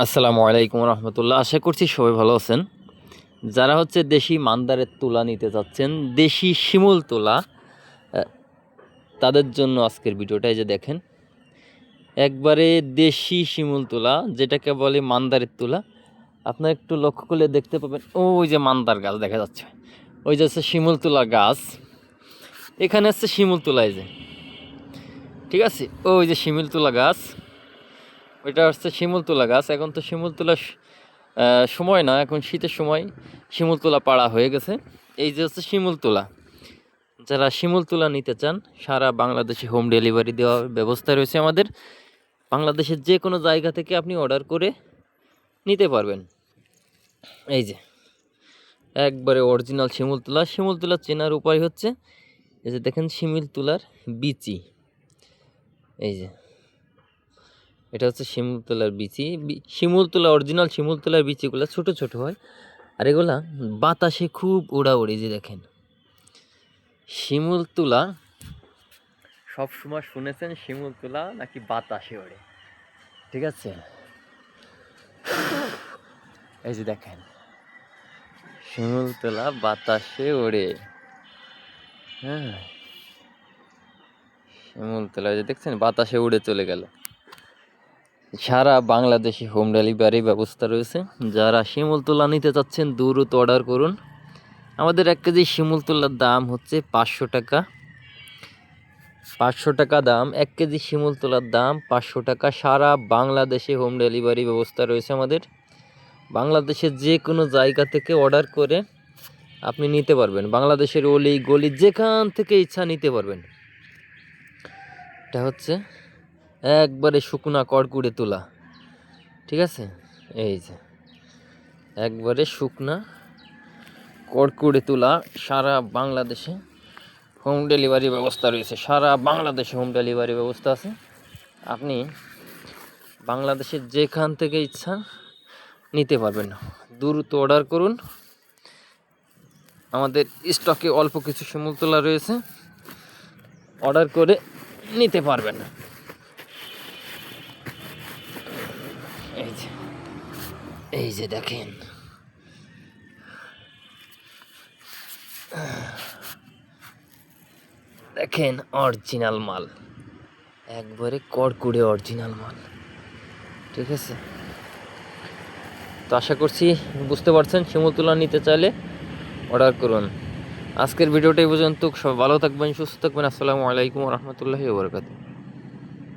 আসসালামু আলাইকুম রহমতুল্লাহ। আশা করছি সবাই ভালো আছেন। যারা হচ্ছে দেশি মান্দারের তুলা নিতে চাচ্ছেন দেশি শিমুল তুলা তাদের জন্য আজকের ভিডিওটা এই যে দেখেন। একবারে দেশি শিমুল তুলা, যেটাকে বলে মান্দারের তুলা। আপনার একটু লক্ষ্য করলে দেখতে পাবেন, ওই যে মান্দার গাছ দেখা যাচ্ছে। ওই যে হচ্ছে শিমুল তুলা গাছ। এখানে হচ্ছে শিমুল তুলা এই যে। ঠিক আছে? ওই যে শিমুল তুলা গাছ। ওইটা হচ্ছে শিমুল তুলা গাছ। এখন তো শিমুল তোলা সময় না, এখন শীতের সময় শিমুল তোলা পাড়া হয়ে গেছে। এই যে হচ্ছে শিমুল তোলা যারা শিমুল তুলা নিতে চান, সারা বাংলাদেশে হোম ডেলিভারি দেওয়ার ব্যবস্থা রয়েছে আমাদের। বাংলাদেশের যে কোনো জায়গা থেকে আপনি অর্ডার করে নিতে পারবেন। এই যে, একবারে অরিজিনাল শিমুল তুলা শিমুল তুলা চেনার উপায় হচ্ছে, এই যে দেখেন শিমুল তুলার বিচি। এই যে এটা হচ্ছে শিমুলতলার বিচি। শিমুলতলা অরিজিনাল শিমুলতলার বিচিগুলো ছোট ছোট হয়। আর এগুলা বাতাসে খুব উড়াউড়ি যে দেখেন। শিমুল তুলা সবসময় শুনেছেন শিমুল তুলা নাকি বাতাসে ওড়ে। ঠিক আছে? এই যে দেখেন। শিমুল তুলা বাতাসে ওড়ে। হ্যাঁ। শিমুল তুলা যে দেখছেন, বাতাসে উড়ে চলে গেল। সারা বাংলাদেশে হোম ডেলিভারি ব্যবস্থা রয়েছে। যারা শিমুল তুলা নিতে চাচ্ছেন, দ্রুত অর্ডার করুন। আমাদের এক কেজি শিমুল তুলার দাম হচ্ছে পাঁচশো টাকা। পাঁচশো টাকা দাম, এক কেজি শিমুল তুলার দাম পাঁচশো টাকা। সারা বাংলাদেশে হোম ডেলিভারি ব্যবস্থা রয়েছে আমাদের। বাংলাদেশের যে কোনো জায়গা থেকে অর্ডার করে আপনি নিতে পারবেন। বাংলাদেশের অলি গলি যেখান থেকে ইচ্ছা নিতে পারবেন। এটা হচ্ছে একবারে শুকনা কড়কুড়ে তোলা। ঠিক আছে? এই যে। একবারে শুকনা কড়কুড়ে তোলা সারা বাংলাদেশে হোম ডেলিভারি ব্যবস্থা রয়েছে। সারা বাংলাদেশে হোম ডেলিভারি ব্যবস্থা আছে। আপনি বাংলাদেশের যেখান থেকে ইচ্ছা নিতে পারবেন দ্রুত অর্ডার করুন। আমাদের স্টকে অল্প কিছু শিমুল তোলা রয়েছে। অর্ডার করে নিতে পারবেন এই যে এই যে দেখেন। দেখেন অরিজিনাল মাল। একবারে কড়কুড়ে অরিজিনাল মাল। ঠিক আছে? তো আশা করছি বুঝতে পারছেন, শিমুল তুলা নিতে চাইলে অর্ডার করুন। আজকের ভিডিওটা এই পর্যন্ত। সব ভালো থাকবেন, সুস্থ থাকবেন। আসসালামু আলাইকুম রহমতুল্লাহি ওবরকাতুহ